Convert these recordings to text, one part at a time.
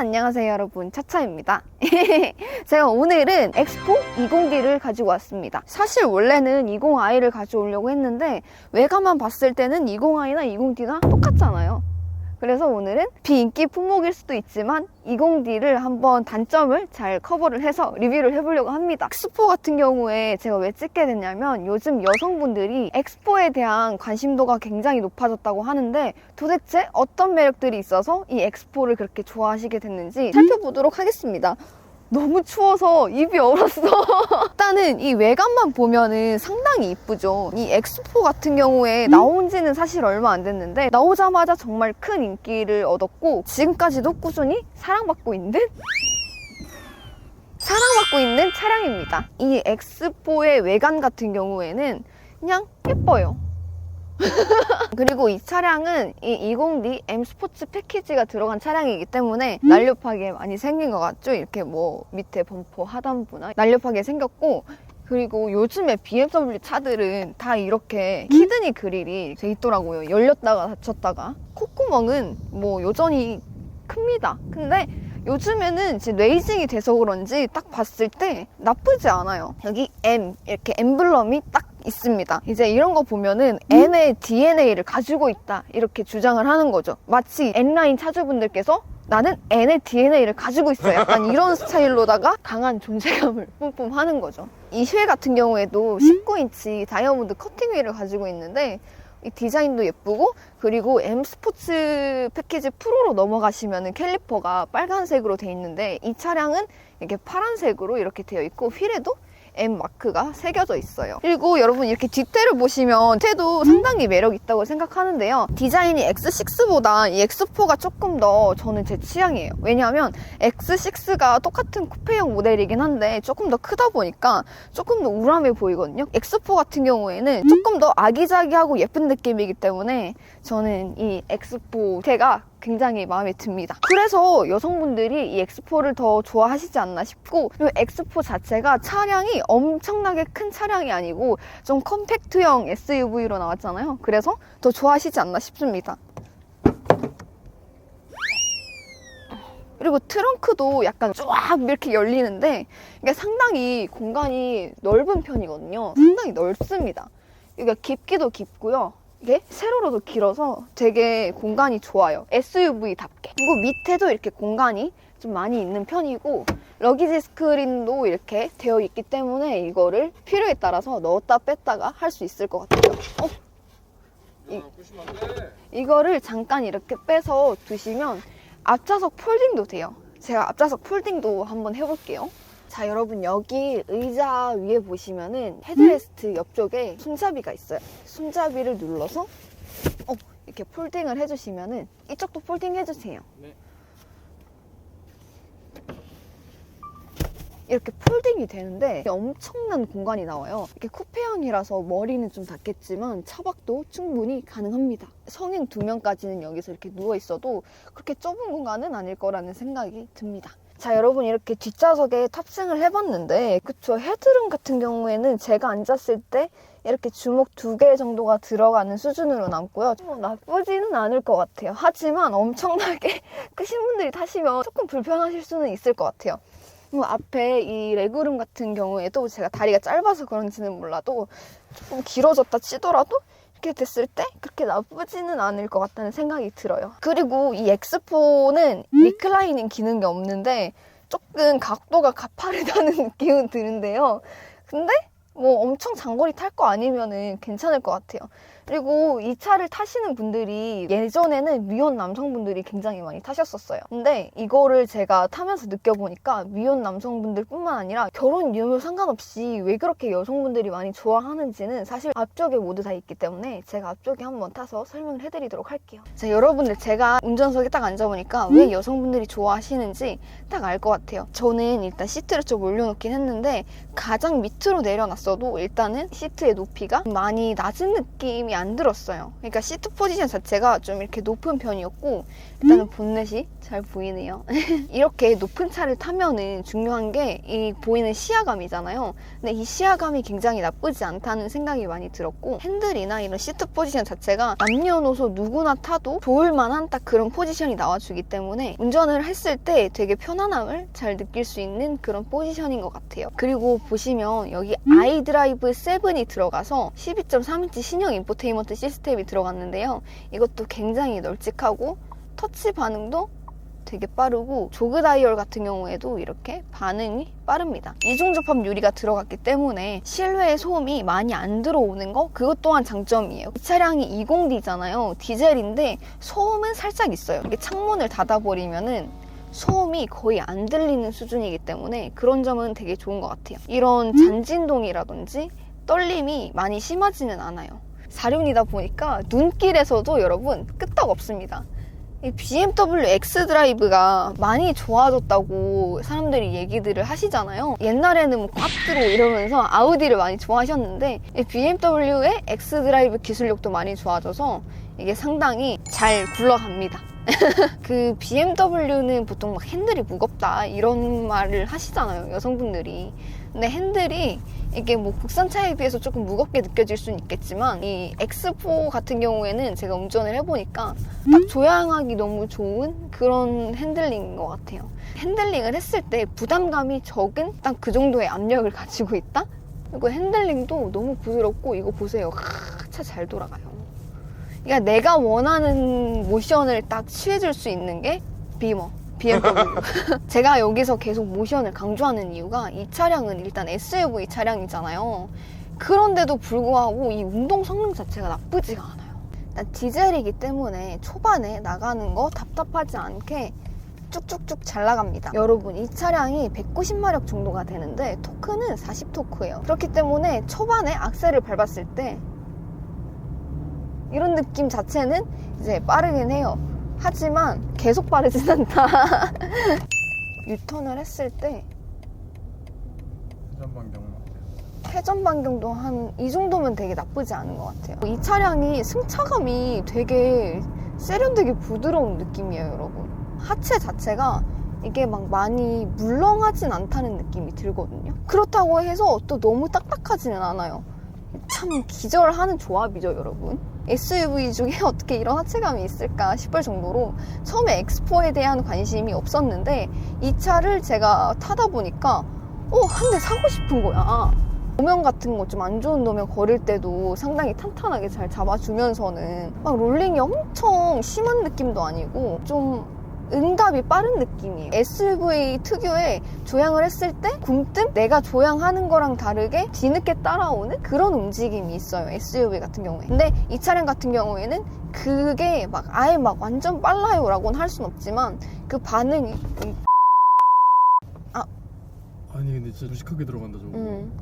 안녕하세요 여러분. 차차입니다. 제가 오늘은 엑스포 20D를 가지고 왔습니다. 사실 원래는 20i를 가져오려고 했는데 외관만 봤을 때는 20i나 20D나 똑같잖아요 그래서 오늘은 비인기 품목일 수도 있지만 20D를 한번 단점을 잘 커버를 해서 리뷰를 해보려고 합니다. 엑스포 같은 경우에 제가 왜 찍게 됐냐면 요즘 여성분들이 엑스포에 대한 관심도가 굉장히 높아졌다고 하는데 도대체 어떤 매력들이 있어서 이 엑스포를 그렇게 좋아하시게 됐는지 살펴보도록 하겠습니다. 너무 추워서 입이 얼었어. 일단은 이 외관만 보면은 상당히 이쁘죠. 이 엑스포 같은 경우에 나온 지는 사실 얼마 안 됐는데 나오자마자 정말 큰 인기를 얻었고 지금까지도 꾸준히 사랑받고 있는 사랑받고 있는 차량입니다. 이 엑스포의 외관 같은 경우에는 그냥 예뻐요. 그리고 이 차량은 이 20D M 스포츠 패키지가 들어간 차량이기 때문에 날렵하게 많이 생긴 것 같죠? 이렇게 뭐 밑에 범퍼 하단부나 날렵하게 생겼고 그리고 요즘에 BMW 차들은 다 이렇게 키드니 그릴이 돼 있더라고요. 열렸다가 닫혔다가. 콧구멍은 뭐 여전히 큽니다. 근데 요즘에는 이제 레이징이 돼서 그런지 딱 봤을 때 나쁘지 않아요. 여기 M 이렇게 엠블럼이 딱 있습니다. 이제 이런 거 보면은 N의 DNA를 가지고 있다 이렇게 주장을 하는 거죠. 마치 N라인 차주분들께서 나는 N의 DNA를 가지고 있어. 약간 이런 스타일로다가 강한 존재감을 뿜뿜 하는 거죠. 이 휠 같은 경우에도 19인치 다이아몬드 커팅 휠을 가지고 있는데 이 디자인도 예쁘고 그리고 M 스포츠 패키지 프로로 넘어가시면은 캘리퍼가 빨간색으로 돼 있는데 이 차량은 이렇게 파란색으로 이렇게 되어 있고 휠에도 M 마크가 새겨져 있어요. 그리고 여러분 이렇게 뒷대를 보시면 뒤태도 상당히 매력 있다고 생각하는데요. 디자인이 X6보다 이 X4가 조금 더 저는 제 취향이에요. 왜냐하면 X6가 똑같은 쿠페형 모델이긴 한데 조금 더 크다 보니까 조금 더 우람해 보이거든요. X4 같은 경우에는 조금 더 아기자기하고 예쁜 느낌이기 때문에 저는 이 X4 제가 굉장히 마음에 듭니다. 그래서 여성분들이 이 X4를 더 좋아하시지 않나 싶고 그리고 X4 자체가 차량이 엄청나게 큰 차량이 아니고 좀 컴팩트형 SUV로 나왔잖아요. 그래서 더 좋아하시지 않나 싶습니다. 그리고 트렁크도 약간 쫙 이렇게 열리는데 이게 상당히 공간이 넓은 편이거든요. 상당히 넓습니다. 이게 깊기도 깊고요. 이게 세로로도 길어서 되게 공간이 좋아요. SUV답게. 그리고 밑에도 이렇게 공간이 좀 많이 있는 편이고 러기지 스크린도 이렇게 되어 있기 때문에 이거를 필요에 따라서 넣었다 뺐다가 할 수 있을 것 같아요. 어? 이-. 이거를 잠깐 이렇게 빼서 두시면 앞좌석 폴딩도 돼요. 제가 앞좌석 폴딩도 한번 해볼게요. 자, 여러분 여기 의자 위에 보시면은 헤드레스트 옆쪽에 손잡이가 있어요. 손잡이를 눌러서 어, 이렇게 폴딩을 해주시면은 이쪽도 폴딩 해주세요. 네. 이렇게 폴딩이 되는데 엄청난 공간이 나와요. 이렇게 쿠페형이라서 머리는 좀 닿겠지만 차박도 충분히 가능합니다. 성인 두 명까지는 여기서 이렇게 누워 있어도 그렇게 좁은 공간은 아닐 거라는 생각이 듭니다. 자, 여러분 이렇게 뒷좌석에 탑승을 해봤는데 그쵸 헤드룸 같은 경우에는 제가 앉았을 때 이렇게 주먹 두 개 정도가 들어가는 수준으로 남고요. 뭐 나쁘지는 않을 것 같아요. 하지만 엄청나게 크신 분들이 타시면 조금 불편하실 수는 있을 것 같아요. 뭐 앞에 이 레그룸 같은 경우에도 제가 다리가 짧아서 그런지는 몰라도 조금 길어졌다 치더라도 이렇게 됐을 때 그렇게 나쁘지는 않을 것 같다는 생각이 들어요. 그리고 이 X4는 리클라이닝 기능이 없는데 조금 각도가 가파르다는 느낌은 드는데요. 근데 뭐 엄청 장거리 탈 거 아니면은 괜찮을 것 같아요. 그리고 이 차를 타시는 분들이 예전에는 미혼 남성분들이 굉장히 많이 타셨었어요. 근데 이거를 제가 타면서 느껴보니까 미혼 남성분들 뿐만 아니라 결혼 유무 상관없이 왜 그렇게 여성분들이 많이 좋아하는지는 사실 앞쪽에 모두 다 있기 때문에 제가 앞쪽에 한번 타서 설명을 해드리도록 할게요. 자, 여러분들 제가 운전석에 딱 앉아보니까 왜 여성분들이 좋아하시는지 딱 알 것 같아요. 저는 일단 시트를 좀 올려놓긴 했는데 가장 밑으로 내려놨어도 일단은 시트의 높이가 많이 낮은 느낌이 안 들었어요. 그러니까 시트 포지션 자체가 좀 이렇게 높은 편이었고 일단은 본넷이 잘 보이네요. 이렇게 높은 차를 타면은 중요한 게 이 보이는 시야감이잖아요. 근데 이 시야감이 굉장히 나쁘지 않다는 생각이 많이 들었고 핸들이나 이런 시트 포지션 자체가 남녀노소 누구나 타도 좋을 만한 딱 그런 포지션이 나와주기 때문에 운전을 했을 때 되게 편안함을 잘 느낄 수 있는 그런 포지션인 것 같아요. 그리고 보시면 여기 아이드라이브 7이 들어가서 12.3인치 신형 인포 테인먼트 시스템이 들어갔는데요. 이것도 굉장히 널찍하고 터치 반응도 되게 빠르고 조그 다이얼 같은 경우에도 이렇게 반응이 빠릅니다. 이중 접합 유리가 들어갔기 때문에 실외에 소음이 많이 안 들어오는 거 그것 또한 장점이에요. 이 차량이 20D잖아요. 디젤인데 소음은 살짝 있어요. 이게 창문을 닫아버리면은 소음이 거의 안 들리는 수준이기 때문에 그런 점은 되게 좋은 것 같아요. 이런 잔진동이라든지 떨림이 많이 심하지는 않아요. 사륜이다 보니까 눈길에서도 여러분 끄떡 없습니다. 이 BMW X 드라이브가 많이 좋아졌다고 사람들이 얘기들을 하시잖아요. 옛날에는 뭐 꽉들어 이러면서 아우디를 많이 좋아하셨는데 이 BMW의 X 드라이브 기술력도 많이 좋아져서 이게 상당히 잘 굴러갑니다. 그 BMW는 보통 막 핸들이 무겁다 이런 말을 하시잖아요 여성분들이 근데 핸들이 이게 뭐 국산차에 비해서 조금 무겁게 느껴질 수는 있겠지만 이 X4 같은 경우에는 제가 운전을 해보니까 딱 조향하기 너무 좋은 그런 핸들링인 것 같아요. 핸들링을 했을 때 부담감이 적은 딱 그 정도의 압력을 가지고 있다? 그리고 핸들링도 너무 부드럽고 이거 보세요. 차 잘 돌아가요. 그러니까 내가 원하는 모션을 딱 취해줄 수 있는 게 비머, BMW. 제가 여기서 계속 모션을 강조하는 이유가 이 차량은 일단 SUV 차량이잖아요. 그런데도 불구하고 이 운동 성능 자체가 나쁘지가 않아요. 일단 디젤이기 때문에 초반에 나가는 거 답답하지 않게 쭉쭉쭉 잘 나갑니다. 여러분, 이 차량이 190마력 정도가 되는데 토크는 40토크예요. 그렇기 때문에 초반에 악셀을 밟았을 때 이런 느낌 자체는 이제 빠르긴 해요. 하지만 계속 빠르진 않다. 유턴을 했을 때 회전 반경 어때요? 회전 반경도 한 이 정도면 되게 나쁘지 않은 것 같아요. 이 차량이 승차감이 되게 세련되게 부드러운 느낌이에요, 여러분. 하체 자체가 이게 막 많이 물렁하진 않다는 느낌이 들거든요. 그렇다고 해서 또 너무 딱딱하지는 않아요. 참 기절하는 조합이죠, 여러분. SUV 중에 어떻게 이런 하체감이 있을까 싶을 정도로 처음에 엑스포에 대한 관심이 없었는데 이 차를 제가 타다 보니까 어, 한 대 사고 싶은 거야. 노면 같은 거 좀 안 좋은 노면 걸을 때도 상당히 탄탄하게 잘 잡아주면서는 막 롤링이 엄청 심한 느낌도 아니고 좀 응답이 빠른 느낌이에요. SUV 특유의 조향을 했을 때 굼뜸? 내가 조향하는 거랑 다르게 뒤늦게 따라오는 그런 움직임이 있어요. SUV 같은 경우에. 근데 이 차량 같은 경우에는 그게 막 아예 막 완전 빨라요 라고는 할 순 없지만 그 반응이 아니 근데 진짜 무식하게 들어간다 저거 음.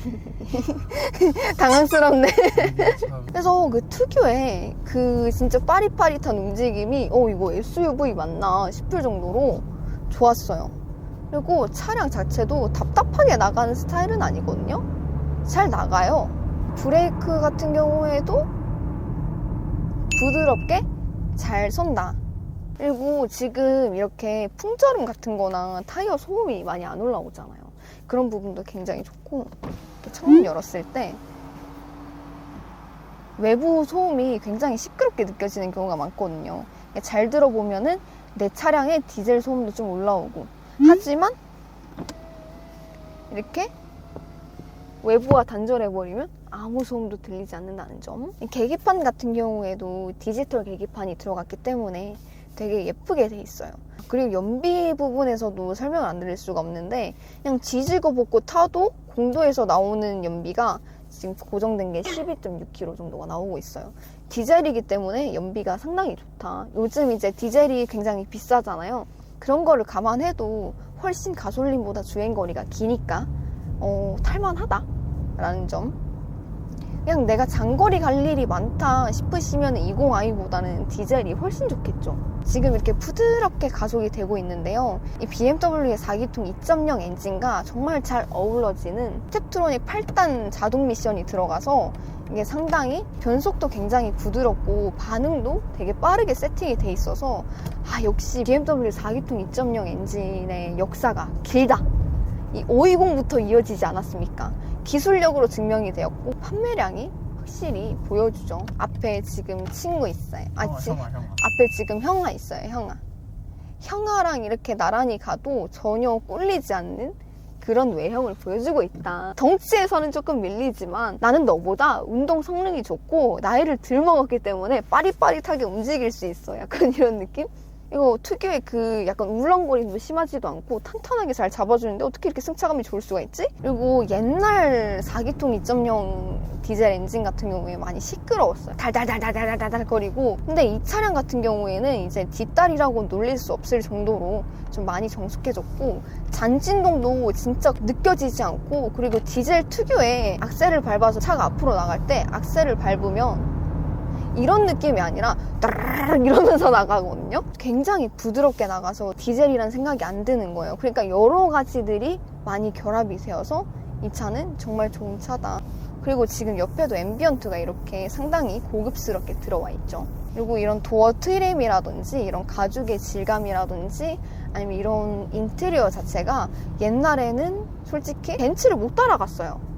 당황스럽네. 이게 참 그래서 그 특유의 그 진짜 빠릿빠릿한 움직임이 어 이거 SUV 맞나 싶을 정도로 좋았어요. 그리고 차량 자체도 답답하게 나가는 스타일은 아니거든요. 잘 나가요. 브레이크 같은 경우에도 부드럽게 잘 선다. 그리고 지금 이렇게 풍절음 같은 거나 타이어 소음이 많이 안 올라오잖아요. 그런 부분도 굉장히 좋고 창문 열었을 때 외부 소음이 굉장히 시끄럽게 느껴지는 경우가 많거든요. 잘 들어보면은 내 차량의 디젤 소음도 좀 올라오고 하지만 이렇게 외부와 단절해버리면 아무 소음도 들리지 않는다는 점. 이 계기판 같은 경우에도 디지털 계기판이 들어갔기 때문에 되게 예쁘게 돼 있어요. 그리고 연비 부분에서도 설명을 안 드릴 수가 없는데 그냥 지지고 볶고 타도 공도에서 나오는 연비가 지금 고정된 게 12.6km 정도가 나오고 있어요. 디젤이기 때문에 연비가 상당히 좋다. 요즘 이제 디젤이 굉장히 비싸잖아요. 그런 거를 감안해도 훨씬 가솔린보다 주행거리가 기니까 어, 탈만하다라는 점. 그냥 내가 장거리 갈 일이 많다 싶으시면 20i보다는 디젤이 훨씬 좋겠죠. 지금 이렇게 부드럽게 가속이 되고 있는데요. 이 BMW의 4기통 2.0 엔진과 정말 잘 어우러지는 스텝트로닉 8단 자동 미션이 들어가서 이게 상당히 변속도 굉장히 부드럽고 반응도 되게 빠르게 세팅이 돼 있어서 아 역시 BMW 4기통 2.0 엔진의 역사가 길다. 이 520부터 이어지지 않았습니까? 기술력으로 증명이 되었고 판매량이 확실히 보여주죠. 앞에 지금 친구 있어요. 아, 형아, 지, 형아, 형아. 앞에 지금 형아 있어요. 형아. 형아랑 이렇게 나란히 가도 전혀 꿀리지 않는 그런 외형을 보여주고 있다. 덩치에서는 조금 밀리지만 나는 너보다 운동 성능이 좋고 나이를 덜 먹었기 때문에 빠릿빠릿하게 움직일 수 있어. 약간 이런 느낌? 이거 특유의 그 약간 울렁거림도 심하지도 않고 탄탄하게 잘 잡아주는데 어떻게 이렇게 승차감이 좋을 수가 있지? 그리고 옛날 4기통 2.0 디젤 엔진 같은 경우에 많이 시끄러웠어요. 달달달달달달달 거리고. 근데 이 차량 같은 경우에는 이제 뒷다리라고 놀릴 수 없을 정도로 좀 많이 정숙해졌고 잔진동도 진짜 느껴지지 않고 그리고 디젤 특유의 악셀을 밟아서 차가 앞으로 나갈 때 악셀을 밟으면 이런 느낌이 아니라 따르르르 이러면서 나가거든요. 굉장히 부드럽게 나가서 디젤이란 생각이 안 드는 거예요. 그러니까 여러 가지들이 많이 결합이 되어서 이 차는 정말 좋은 차다. 그리고 지금 옆에도 앰비언트가 이렇게 상당히 고급스럽게 들어와 있죠. 그리고 이런 도어 트림이라든지 이런 가죽의 질감이라든지 아니면 이런 인테리어 자체가 옛날에는 솔직히 벤츠를 못 따라갔어요.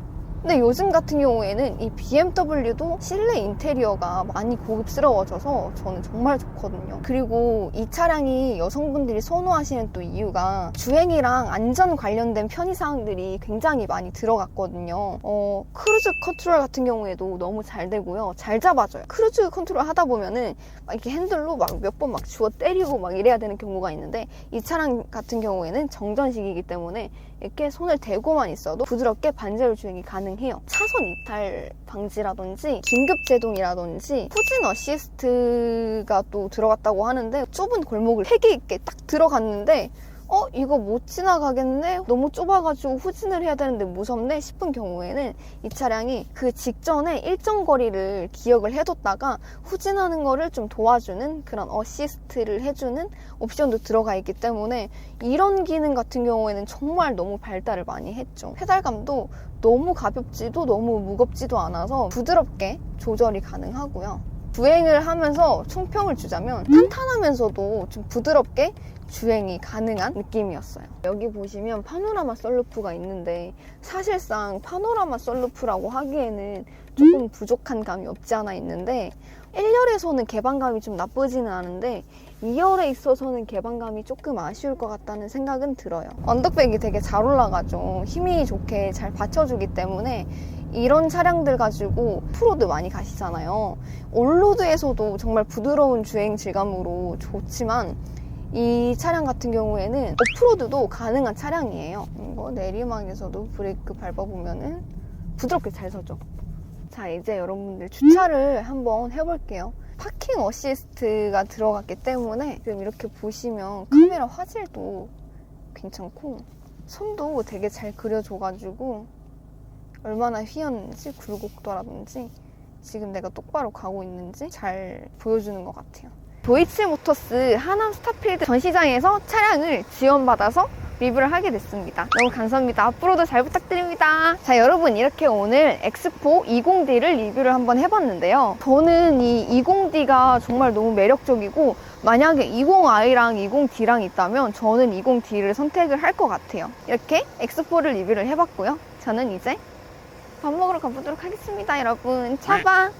근데 요즘 같은 경우에는 이 BMW도 실내 인테리어가 많이 고급스러워져서 저는 정말 좋거든요. 그리고 이 차량이 여성분들이 선호하시는 또 이유가 주행이랑 안전 관련된 편의사항들이 굉장히 많이 들어갔거든요. 어, 크루즈 컨트롤 같은 경우에도 너무 잘 되고요. 잘 잡아줘요. 크루즈 컨트롤 하다 보면은 막 이렇게 핸들로 막 몇 번 막 주워 때리고 막 이래야 되는 경우가 있는데 이 차량 같은 경우에는 정전식이기 때문에 이렇게 손을 대고만 있어도 부드럽게 반제로 주행이 가능해요. 차선 이탈 방지라든지 긴급 제동이라든지 후진 어시스트가 또 들어갔다고 하는데 좁은 골목을 패기 있게 딱 들어갔는데 어 이거 못 지나가겠네? 너무 좁아가지고 후진을 해야 되는데 무섭네? 싶은 경우에는 이 차량이 그 직전에 일정 거리를 기억을 해뒀다가 후진하는 거를 좀 도와주는 그런 어시스트를 해주는 옵션도 들어가 있기 때문에 이런 기능 같은 경우에는 정말 너무 발달을 많이 했죠. 페달감도 너무 가볍지도 너무 무겁지도 않아서 부드럽게 조절이 가능하고요. 주행을 하면서 총평을 주자면 탄탄하면서도 좀 부드럽게 주행이 가능한 느낌이었어요. 여기 보시면 파노라마 썰루프가 있는데 사실상 파노라마 썰루프라고 하기에는 조금 부족한 감이 없지 않아 있는데 1열에서는 개방감이 좀 나쁘지는 않은데 2열에 있어서는 개방감이 조금 아쉬울 것 같다는 생각은 들어요. 언덕백이 되게 잘 올라가죠. 힘이 좋게 잘 받쳐주기 때문에 이런 차량들 가지고 프로드 많이 가시잖아요. 올로드에서도 정말 부드러운 주행 질감으로 좋지만 이 차량 같은 경우에는 오프로드도 가능한 차량이에요. 이거 내리막에서도 브레이크 밟아보면은 부드럽게 잘 서죠. 자, 이제 여러분들 주차를 한번 해볼게요. 파킹 어시스트가 들어갔기 때문에 지금 이렇게 보시면 카메라 화질도 괜찮고 손도 되게 잘 그려줘가지고 얼마나 휘었는지 굴곡도라든지 지금 내가 똑바로 가고 있는지 잘 보여주는 것 같아요. 도이치모터스 하남 스타필드 전시장에서 차량을 지원받아서 리뷰를 하게 됐습니다. 너무 감사합니다. 앞으로도 잘 부탁드립니다. 자, 여러분 이렇게 오늘 엑스포 20D를 리뷰를 한번 해봤는데요. 저는 이 20D가 정말 너무 매력적이고 만약에 20i랑 20D랑 있다면 저는 20D를 선택을 할 것 같아요. 이렇게 엑스포를 리뷰를 해봤고요. 저는 이제 밥 먹으러 가보도록 하겠습니다, 여러분. 차바!